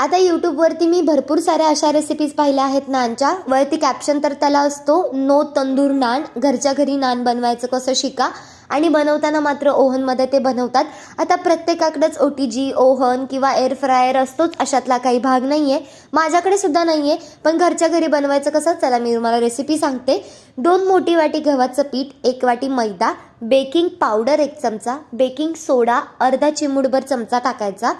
आता यूट्यूबवरती मी भरपूर साऱ्या अशा रेसिपीज पाहिल्या आहेत नानच्या. वरती कॅप्शन तर त्याला असतो नो तंदूर नान घरच्या घरी नान बनवायचं कसं शिका? आणि बनवताना मात्र ओव्हनमध्ये ते बनवतात. आता प्रत्येकाकडेच ओ टी जी ओव्हन किंवा एअर फ्रायर असतोच अशातला काही भाग नाही आहे माझ्याकडे सुद्धा नाही आहे पण घरच्या घरी बनवायचं कसं? चला मी तुम्हाला रेसिपी सांगते. दोन मोठी वाटी गव्हाचं पीठ एक वाटी मैदा बेकिंग पावडर एक चमचा बेकिंग सोडा अर्धा चिमूडभर चमचा टाकायचा.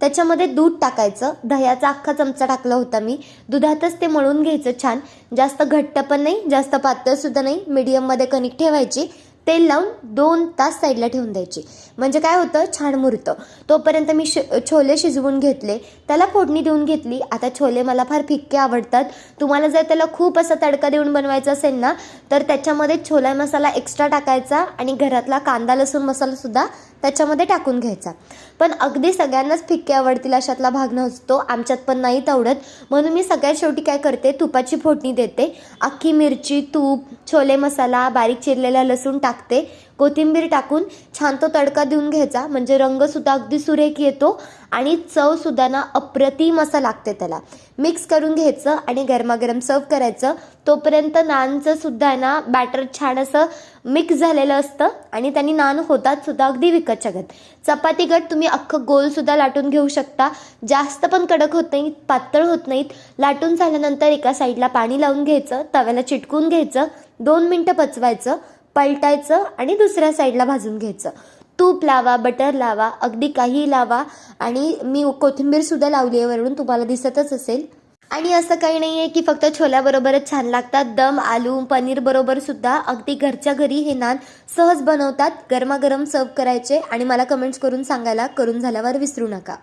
त्याच्यामध्ये दूध टाकायचं. दह्याचा अख्खा चमचा टाकला होता मी. दुधातच ते मळून घ्यायचं छान. जास्त घट्ट पण नाही जास्त पातळसुद्धा नाही. मीडियममध्ये कणिक ठेवायची. तेल लावून दोन तास साईडला ठेवून द्यायची. म्हणजे काय होतं? छान मुरतं. तोपर्यंत मी श छोले शिजवून घेतले. त्याला फोडणी देऊन घेतली. आता छोले मला फार फिक्के आवडतात. तुम्हाला जर त्याला खूप असा तडका देऊन बनवायचा असेल ना तर त्याच्यामध्ये छोला मसाला एक्स्ट्रा टाकायचा आणि घरातला कांदा लसूण मसालासुद्धा त्याच्यामध्ये टाकून घ्यायचा. पण अगदी सगळ्यांनाच फिक्के आवडतील अशातला भाग नसतो आमच्यात पण नाही आवडत. म्हणून मी सगळ्यात शेवटी काय करते तुपाची फोडणी देते. अख्खी मिरची तूप छोले मसाला बारीक चिरलेला लसूण टाकते. कोथिंबीर टाकून छान तो तडका देऊन घ्यायचा. म्हणजे रंगसुद्धा अगदी सुरेख येतो आणि चवसुद्धा ना अप्रतिम असं लागते त्याला. मिक्स करून घ्यायचं आणि गरमागरम सर्व करायचं. तोपर्यंत नानचं सुद्धा ना बॅटर छान असं मिक्स झालेलं असतं आणि त्यांनी नान होतात सुद्धा अगदी विकतच्या गत चपाती गट तुम्ही अख्खं गोलसुद्धा लाटून घेऊ शकता. जास्त पण कडक होत नाहीत पातळ होत नाहीत. लाटून झाल्यानंतर एका साईडला पाणी लावून घ्यायचं तव्याला चिटकून घ्यायचं. दोन मिनटं पचवायचं. पलटायचं आणि दुसऱ्या साईडला भाजून घ्यायचं. तूप लावा बटर लावा अगदी काही लावा आणि मी कोथिंबीरसुद्धा लावली आहे वरून तुम्हाला दिसतच असेल. आणि असं काही नाही आहे की फक्त छोल्याबरोबरच छान लागतात. दम आलू पनीर बरोबर सुद्धा अगदी घरच्या घरी हे नान सहज बनवतात. गरमागरम सर्व करायचे आणि मला कमेंट्स करून सांगायला करून झाल्यावर विसरू नका.